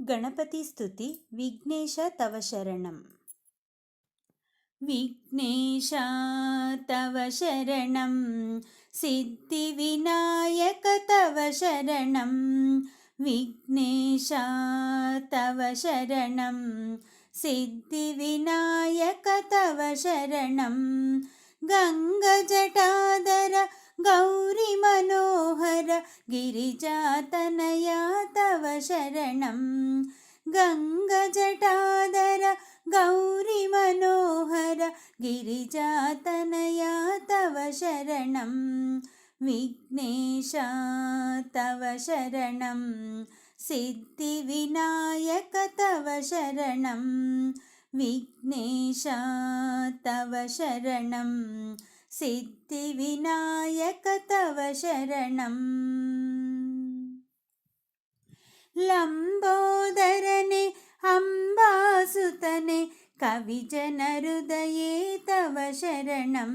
गणपतिस्तुति विघ्नेश तव शरणम्। विघ्नेश तव शरणं सिद्धिविनायक तव शरणं विघ्नेश तव शरणं सिद्धिविनायक तव शरणं गङ्गजटादर गौरिमनोहर गिरिजातनया तव शरणं। गङ्गजटादर गौरिमनोहर गिरिजातनया तव शरणं। विघ्नेशा तव शरणं। सिद्धिविनायक तव शरणं। विघ्नेशा तव शरणं। सिद्धिविनायक तव शरणम्। लम्बोदरने अम्बासुतने कविजनहृदये तव शरणं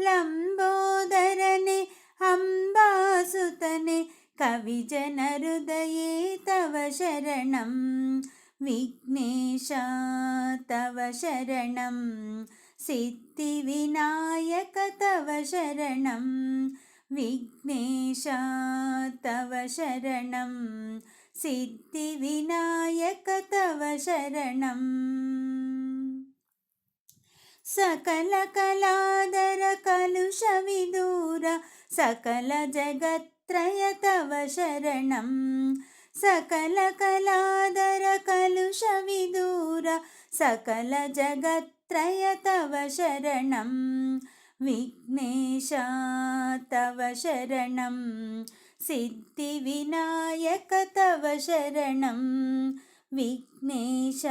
लम्बोदरने अम्बासुतने कविजनहृदये तव शरणं विघ्नेशा तव शरणम्। सिद्धिविनायक तव शरणं विघ्नेश तव शरणं सिद्धिविनायक तव शरणम् सकलकलादरकलुषविदूर सकलजगत्त्रय तव शरणं। सकलकलादरकलुषविदूर सकलजगत् त्रय तव शरणं। विघ्नेश तव शरणं। सिद्धिविनायक तव शरणं। विघ्नेश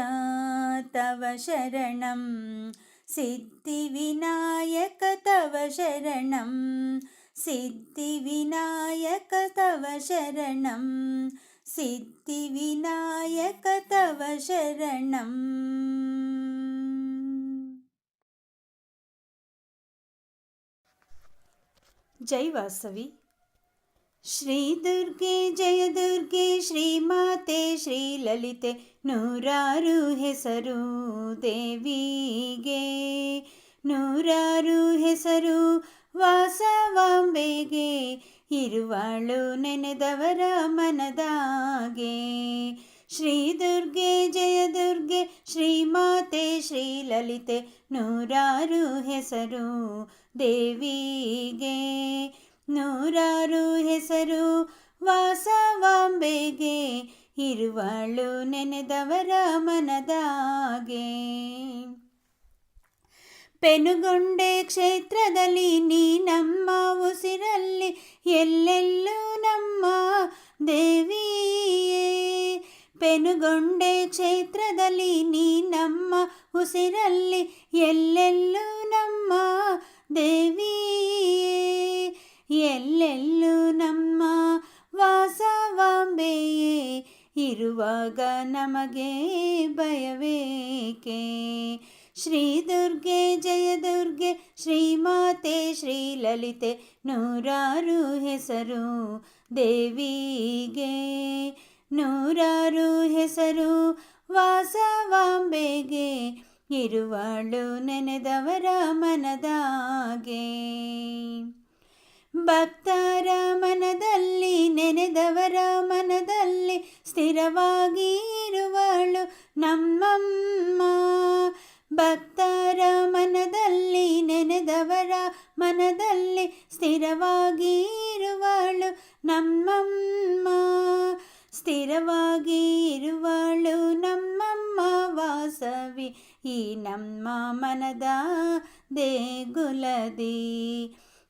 तव शरणं। सिद्धिविनायक तव शरणं। सिद्धिविनायक तव शरणं। सिद्धिविनायक तव शरणम्। ದುರ್ಗೆ ಜಯ ದುರ್ಗೆ ಶ್ರೀ ಮಾತೆ ಶ್ರೀ ಲಲಿತೆ ನೂರಾರು ಹೆಸರು ದೇವಿಗೆ ನೂರಾರು ಹೆಸರು ವಾಸವಾಂಬೆಗೆ ಇರುವಾಳು ನೆನೆದವರ ಮನದಾಗೆ ಶ್ರೀ ದುರ್ಗೆ ಜಯ ದುರ್ಗೆ ಶ್ರೀ ಲಲಿತೆ ನೂರಾರು ಹೆಸರು. ದೇವಿಗೆ ನೂರಾರು ಹೆಸರು. ವಾಸವಾಂಬೆಗೆ ಇರುವಳು ನೆನೆದವರ ಮನದಾಗೆ. ಪೆನುಗೊಂಡೆ ಕ್ಷೇತ್ರದಲ್ಲಿ ನೀ ನಮ್ಮ ಉಸಿರಲ್ಲಿ ಎಲ್ಲೆಲ್ಲೂ ನಮ್ಮ ದೇವಿಯೇ. ಪೆನುಗೊಂಡೆ ಕ್ಷೇತ್ರದಲ್ಲಿ ನೀ ನಮ್ಮ ಉಸಿರಲ್ಲಿ ಎಲ್ಲೆಲ್ಲೂ ನಮ್ಮ ದೇವಿ ಎಲ್ಲೆಲ್ಲೂ ನಮ್ಮ ವಾಸವಾಂಬೆಯೇ, ಇರುವಾಗ ನಮಗೆ ಭಯವೇಕೆ? ಶ್ರೀ ದುರ್ಗೆ ಜಯ ದುರ್ಗೆ ಶ್ರೀ ಮಾತೆ ಶ್ರೀ ಲಲಿತೆ ನೂರಾರು ಹೆಸರು ದೇವಿಗೆ. ನೂರಾರು ಹೆಸರು ವಾಸವಾಂಬೆಗೆ ಇರುವಾಳು ನೆನೆದವರ ಮನದಾಗೆ ಭಕ್ತರ ಮನದಲ್ಲಿ ನೆನೆದವರ ಮನದಲ್ಲಿ ಸ್ಥಿರವಾಗಿ ಇರುವಳು ನಮ್ಮಮ್ಮ ಭಕ್ತರ ಮನದಲ್ಲಿ ನೆನೆದವರ ಮನದಲ್ಲಿ ಸ್ಥಿರವಾಗಿ ಇರುವಳು ನಮ್ಮಮ್ಮ ಸ್ಥಿರವಾಗಿ ಇರುವಳು ನಮ್ಮಮ್ಮ ವಾಸವಿ ಈ ನಮ್ಮ ಮನದ ದೇಗುಲದಿ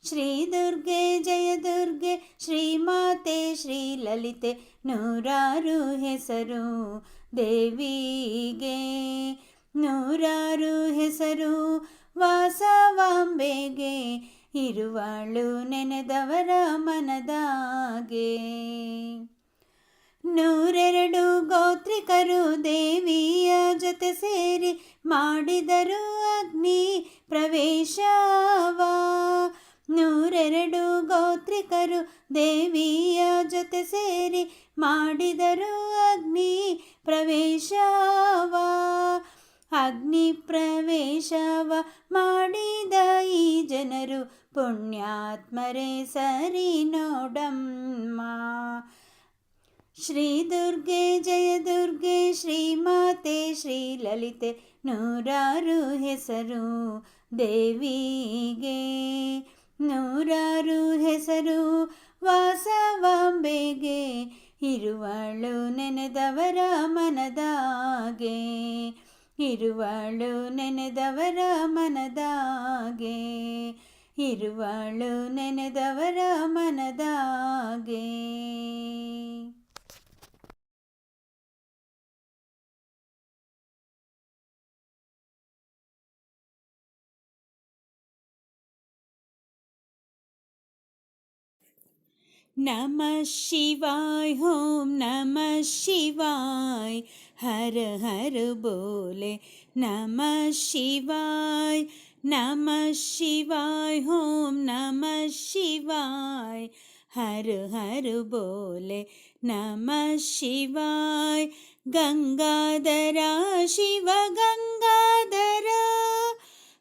ಶ್ರೀ ದುರ್ಗೆ ಜಯ ದುರ್ಗೆ ಶ್ರೀ ಮಾತೆ ಶ್ರೀ ಲಲಿತೆ ನೂರಾರು ಹೆಸರು ದೇವಿಗೆ ನೂರಾರು ಹೆಸರು ವಾಸವಾಂಬೆಗೆ ಇರುವಾಳು ನೆನೆದವರ ಮನದಾಗೆ ನೂರೆರಡು ಗೋತ್ರಿಕರು ದೇವಿಯ ಜೊತೆ ಸೇರಿ ಮಾಡಿದರು ಅಗ್ನಿ ಪ್ರವೇಶವ. ನೂರೆರಡು ಗೋತ್ರಿಕರು ದೇವಿಯ ಜೊತೆ ಸೇರಿ ಮಾಡಿದರು ಅಗ್ನಿ ಪ್ರವೇಶವ. ಅಗ್ನಿ ಪ್ರವೇಶವ ಮಾಡಿದ ಈ ಜನರು ಪುಣ್ಯಾತ್ಮರೇ ಸರಿ ನೋಡಮ್ಮ. ಶ್ರೀ ದುರ್ಗೆ ಜಯ ದುರ್ಗೆ, ಶ್ರೀ ಮಾತೆ, ಶ್ರೀ ಲಲಿತೆ, ನೂರಾರು ಹೆಸರು ದೇವಿಗೆ. ನೂರಾರು ಹೆಸರು ವಾಸವಾಂಬೆಗೆ, ಇರುವಳು ನೆನೆದವರ ಮನದಾಗೆ. ಇರುವಳು ನೆನೆದವರ ಮನದಾಗೆ, ಇರುವಳು ನೆನೆದವರ ಮನದಾಗೆ. நம சிவாய் ஓம் நம சிவாய். ஹர ஹர போலே நம சிவாய் நம சிவாய் ஓம் நம சிவாய். ஹர ஹர போலே நம சிவாய். கங்காதரா சிவ கங்காதரா.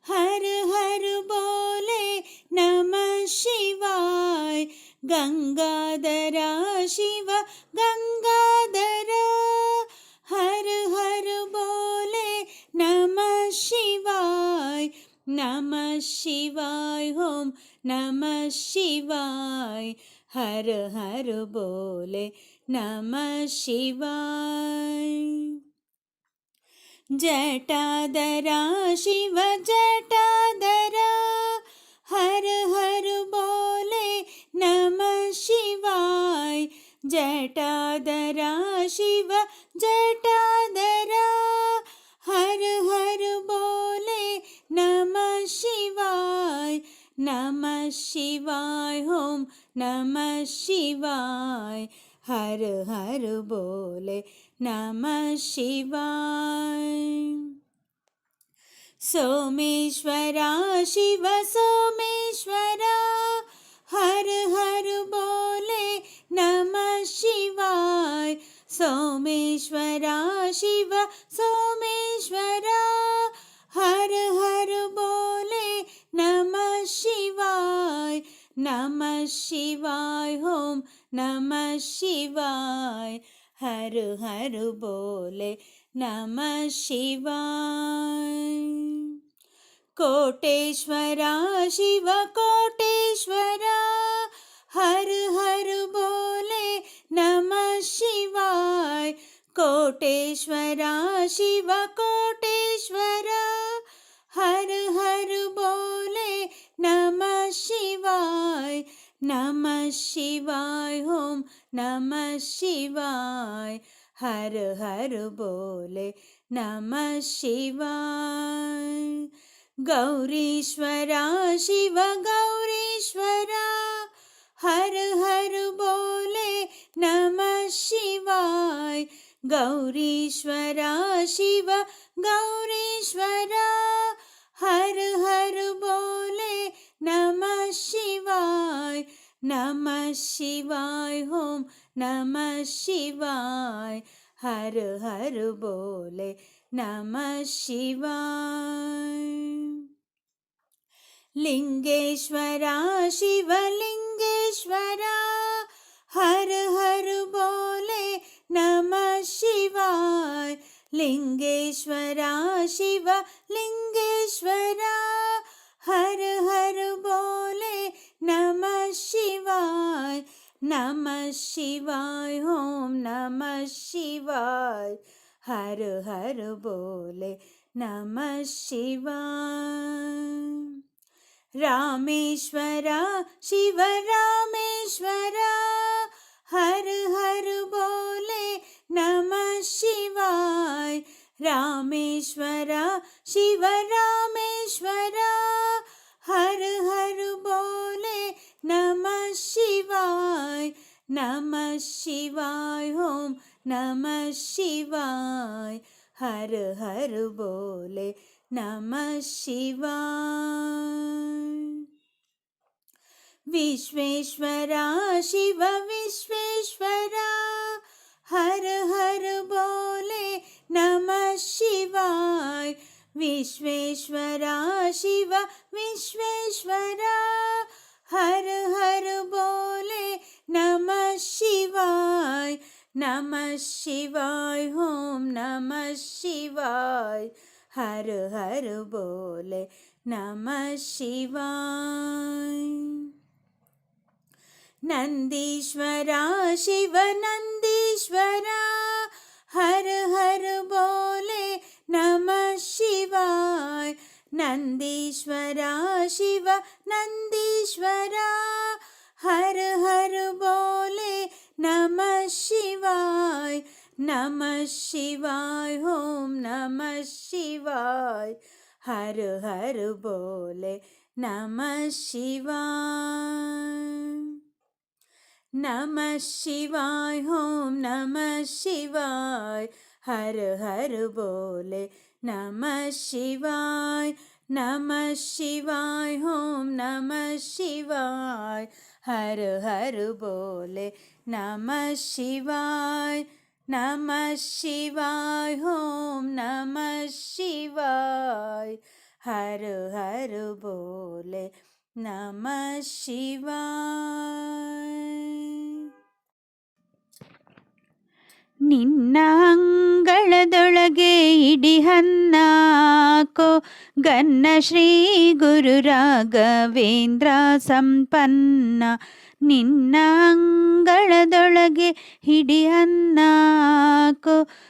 ஹர ஹர போலே நம சிவாய். கங்காதரா சிவ கங்காதரா. ஹர ஹர போலே நம சிவாய் நம சிவாய் ஓம் நம சிவாய். ஹர ஹர போலே நம சிவாய். ஜட்டாதரா சிவ ஜட்டாதரா. हर हर बोले नमः शिवाय। जटाधरा शिव जटाधरा हर हर बोले नमः शिवाय। नमः शिवाय होम, नमः शिवाय। हर हर बोले नमः शिवाय। सोमेश्वरा, शिव सोमेश्वरा, हर हर बोले नमः शिवाय। सोमेश्वरा, शिव सोमेश्वरा, हर हर बोले नमः शिवाय। नमः शिवाय होम, नमः शिवाय। हर हर बोले नमः शिवाय। कोटेश्वरा, शिव कोटेश्वरा, हर हर बोले नमः शिवाय। कोटेश्वरा, शिव कोटेश्वरा, हर हर बोले नमः शिवाय। नमः शिवाय होम, नमः शिवाय। हर हर बोले नमः शिवाय। गौरीश्वरा, शिव गौरीश्वरा, हर हर बोले नमः शिवाय। गौरीश्वरा, शिव गौरीश्वरा, हर हर बोले नमः शिवाय। नमः शिवाय होम, नमः शिवाय। हर हर बोले नमः शिवाय। லிங்கேஸ்வரா சிவலிங்கேஸ்வரா ஹர ஹர போலே நம சிவாய். லிங்கேஸ்வரா சிவலிங்கேஸ்வரா ஹர ஹர போலே நம சிவாய். நம சிவாய் ஓம் நம சிவாய். ஹர ஹர போலே நம சிவாய். रामेश्वरा, शिव रामेश्वरा, हर हर बोले नमः शिवाय। रामेश्वरा, शिव रामेश्वरा, हर हर बोले नमः शिवाय। नमः शिवाय होम, नमः शिवाय। हर हर बोले नम शिवाय विश्वेश्वरा शिव विश्वेश्वरा हर हर बोले नमः शिवाय विश्वेश्वरा शिव विश्वेश्वरा हर हर बोले नमः शिवाय नमः शिवाय ॐ नमः शिवाय ஹரு ஹரு போலே நம சிவாய் நந்தீஸ்வரா சிவ நந்தீஸ்வரா ஹரு ஹரு போலே நம சிவாய் நந்தீஸ்வரா சிவ நந்தீஸ்வரா ஹரு ஹரு போலே நம சிவாய் நம சிவாய் ஓம் நம சிவாய். ஹரு ஹரு போலே நம சிவாய். நம சிவாய் ஓம் நம சிவாய். ஹரு ஹரு போலே நம சிவாய். நம சிவாய் ஓம் நம சிவாய். ஹரு ஹரு போலே நம சிவாய். നമ ശിവായ ഓം നമ ശിവായ ഹര ഹര ബോലെ നമ ശിവായ ನಿನ್ನ ಅಂಗಳದೊಳಗೆ ಇಡಿಹನ್ನಾಕೋ ಗನ್ನ ಶ್ರೀ ಗುರು ರಾಘವೇಂದ್ರ ಸಂಪನ್ನ ನಿನ್ನ ರಾಘವೇಂದ್ರ ಗುರು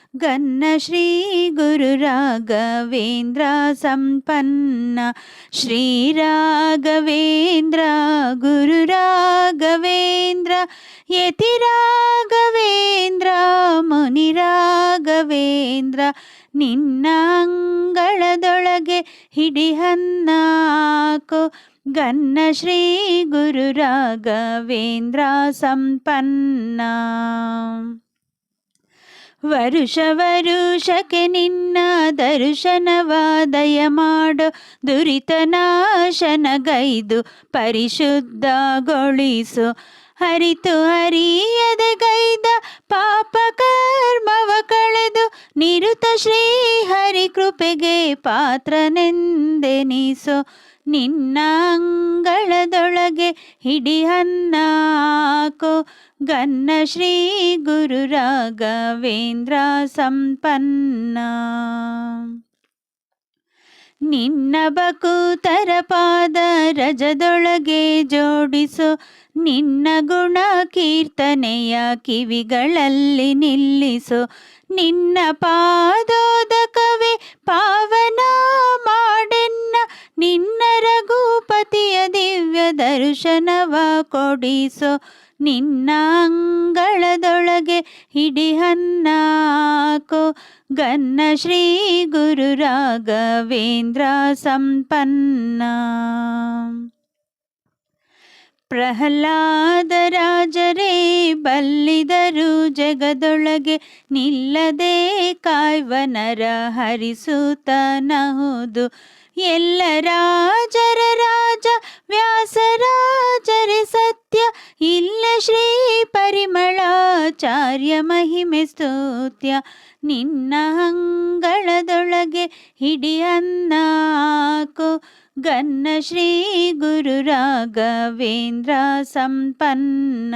ರಾಘವೇಂದ್ರ ಯತಿ ರಾಘವೇಂದ್ರ ಮುನಿ ರಾಘವೇಂದ್ರ ನಿನ್ನ ಅಂಗಳದೊಳಗೆ ಹಿಡಿ ಹನ್ನಾಕೋ ಗನ್ನ ಶ್ರೀ ಗುರು ರಾಘವೇಂದ್ರ ಸಂಪನ್ನ ವರುಷ ವರುಷಕ್ಕೆ ನಿನ್ನ ದರ್ಶನವಾದಯ ಮಾಡು. ದುರಿತ ನಾಶನಗೈದು ಪರಿಶುದ್ಧಗೊಳಿಸು. ಹರಿತು ಹರಿಯದೆ ಗೈದ ಪಾಪ ಕರ್ಮವ ಕಳೆದು ನಿರುತ ಶ್ರೀ ಹರಿ ಕೃಪೆಗೆ ಪಾತ್ರನೆಂದೆನಿಸೋ. ನಿನ್ನ ಅಂಗಳದೊಳಗೆ ಹಿಡಿ ಹನ್ನಾಕೋ. ಗನ್ನ ಶ್ರೀ ಗುರು ರಾಘವೇಂದ್ರ ಸಂಪನ್ನ. ನಿನ್ನ ಬಕೂತರ ಪಾದ ರಜದೊಳಗೆ ಜೋಡಿಸು. ನಿನ್ನ ಗುಣ ಕೀರ್ತನೆಯ ಕಿವಿಗಳಲ್ಲಿ ನಿಲ್ಲಿಸು. ನಿನ್ನ ಪಾದೋದಕವೇ ಪಾವನ ಮಾಡೆನ್ನ ನಿನ್ನ ರಘುಪತಿಯ ದಿವ್ಯ ದರ್ಶನವ ಕೊಡಿಸೋ. ನಿನ್ನ ಅಂಗಳದೊಳಗೆ ಹಿಡಿ ಹನ್ನಾಕೋ. ಗನ್ನ ಶ್ರೀ ಗುರು ರಾಘವೇಂದ್ರ ಸಂಪನ್ನ. ಪ್ರಹ್ಲಾದ ರಾಜರೇ, ಬಲ್ಲಿದರು ಜಗದೊಳಗೆ ನಿಲ್ಲದೆ ಕಾಯ್ವನರ ಹರಿಸುತ್ತನಹುದು ಎಲ್ಲ ರಾಜರ ರಾಜ ವ್ಯಾಸರಾಜರೇ ಸತ್ಯ ಇಲ್ಲ ಶ್ರೀ ಪರಿಮಳಾಚಾರ್ಯ ಮಹಿಮೆ ಸ್ತುತ್ಯ ನಿನ್ನ ಅಂಗಳದೊಳಗೆ ಹಿಡಿ ಅನ್ನಾಕೋ ಗನ್ನ ಶ್ರೀ ಗುರು ರಾಘವೇಂದ್ರ ಸಂಪನ್ನ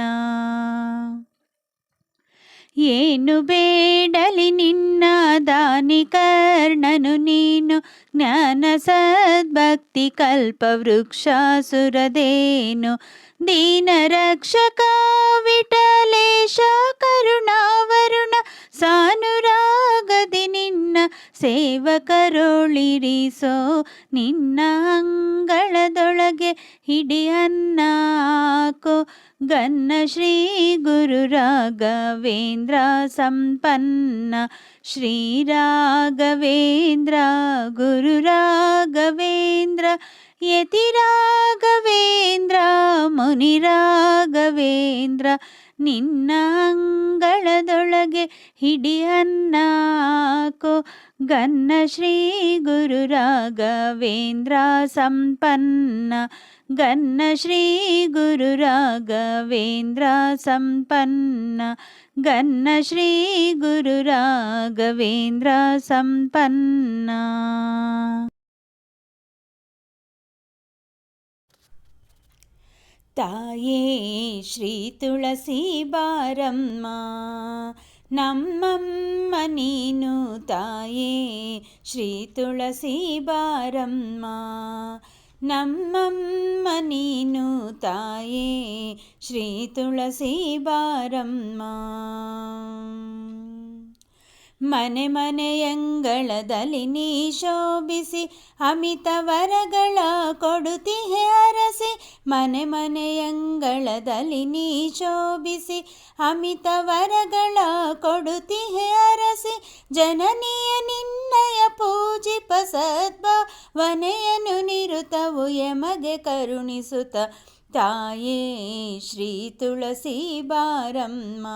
ಏನು ಬೇಡಲಿ ನಿನ್ನ ದಾನಿ ಕರ್ಣನು ನೀನು ಜ್ಞಾನ ಸದ್ಭಕ್ತಿ ಕಲ್ಪ ವೃಕ್ಷ ರಕ್ಷಕ ವಿಠಲೇಶ ಕರುಣಾವರುಣ ಸಾನುರಾಗದಿ ನಿನ್ನ ಸೇವಕರೊಳಿರಿಸೋ ನಿನ್ನ ಅಂಗಳದೊಳಗೆ ಹಿಡಿಯನ್ನಾಕೋ ಗನ್ನ ಶ್ರೀ ಗುರು ರಾಘವೇಂದ್ರ ಸಂಪನ್ನ ಶ್ರೀ ರಾಘವೇಂದ್ರ ಗುರು ರಾಘವೇಂದ್ರ ಯತಿ ರಾಘವೇಂದ್ರ ಮುನಿ ರಾಘವೇಂದ್ರ ನಿನ್ನ ಅಂಗಳದೊಳಗೆ ಹಿಡಿ ಅನ್ನಾಕೋ ಗನ್ನ ಶ್ರೀ ಗುರು ರಾಘವೇಂದ್ರ ಸಂಪನ್ನ ಗನ್ನ ಶ್ರೀ ಗುರು ರಾಘವೇಂದ್ರ ಸಂಪನ್ನ ಗನ್ನ ಶ್ರೀ ಗುರು ರಾಘವೇಂದ್ರ ಸಂಪನ್ನ ತಾಯೇ ಶ್ರೀ ತುಳಸಿ ಬಾರಮ್ಮ ನಮ್ಮಮ್ಮ ನೀನು ತಾಯೇ ಶ್ರೀ ತುಳಸಿ ಬಾರಮ್ಮ ನಮ್ಮಮ್ಮ ನೀನು ತಾಯೇ ಶ್ರೀ ತುಳಸಿ ಬಾರಮ್ಮ ಮನೆ ಮನೆಯಂಗಳದಲ್ಲಿ ನೀ ಶೋಭಿಸಿ, ಅಮಿತ ವರಗಳ ಕೊಡುತಿಹೆ ಅರಸಿ. ಮನೆ ಮನೆಯಂಗಳದಲ್ಲಿ ನೀ ಶೋಭಿಸಿ, ಅಮಿತ ವರಗಳ ಕೊಡುತಿಹೆ ಅರಸಿ. ಜನನಿಯ ನಿನ್ನಯ ಪೂಜಿಪ ಸದ್ಭಾವನೆಯನ್ನು ನಿರುತವು ಎಮಗೆ ಕರುಣಿಸುತ್ತ. ತಾಯೇ ಶ್ರೀ ತುಳಸಿ ಬಾರಮ್ಮ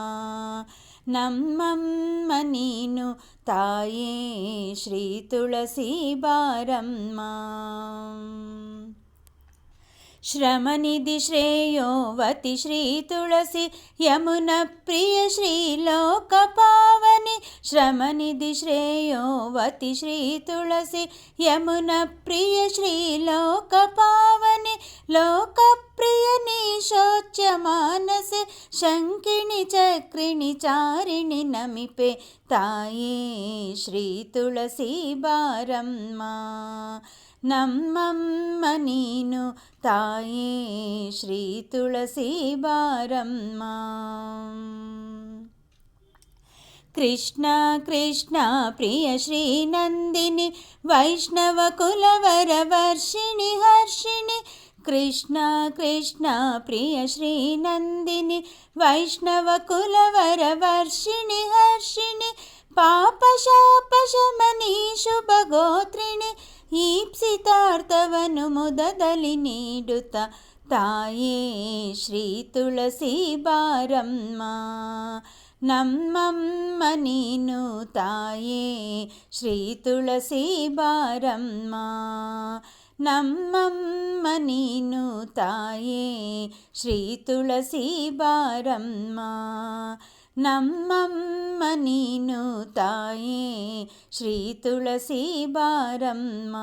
ನಮ್ಮಮ್ಮ ನೀನು ತಾಯೇ ಶ್ರೀ ತುಳಸಿ ಬಾರಮ್ಮ శ్రమనిధి శ్రేయోవతి శ్రీ తులసి యమున ప్రియ శ్రీలోక పావని శ్రమనిధి శ్రేయోవతి శ్రీ తులసి యమున ప్రియ శ్రీలోక పావని లోక ప్రియ నీ శోచ్య మానసే శంకిణి చక్రిణి చారిణి నమిపే తాయే శ్రీ తులసి బారమ్మ ನಮ್ಮಮ್ಮ ನೀನು ತಾಯೇ ಶ್ರೀ ತುಳಸಿ ಬಾರಮ್ಮ ಕೃಷ್ಣ ಕೃಷ್ಣ ಪ್ರಿಯ ಶ್ರೀ ನಂದಿನಿ ವೈಷ್ಣವ ಕುಲವರ ವರ್ಷಿಣಿ ಹರ್ಷಿಣಿ ಕೃಷ್ಣ ಕೃಷ್ಣ ಪ್ರಿಯ ಶ್ರೀ ನಂದಿನಿ ವೈಷ್ಣವ ಕುಲವರ ವರ್ಷಿಣಿ ಹರ್ಷಿಣಿ ಪಾಪ ಶಾಪ ಶಮನಿ ಶುಭ ಗೋತ್ರಿಣಿ ಈಪ್ಸಿತಾರ್ಥವನ್ನು ಮುದದಲ್ಲಿ ನೀಡುತ್ತ ತಾಯೇ ಶ್ರೀ ತುಳಸಿ ಬಾರಮ್ಮ ನಮ್ಮಮ್ಮ ನೀನು ತಾಯೇ ಶ್ರೀ ತುಳಸಿ ಬಾರಮ್ಮ ನಮ್ಮಮ್ಮ ನೀನು ತಾಯೇ ಶ್ರೀ ತುಳಸಿ ಬಾರಮ್ಮ ನಮ್ಮಮ್ಮ ನೀನು ತಾಯೇ ಶ್ರೀ ತುಳಸಿ ಬಾರಮ್ಮ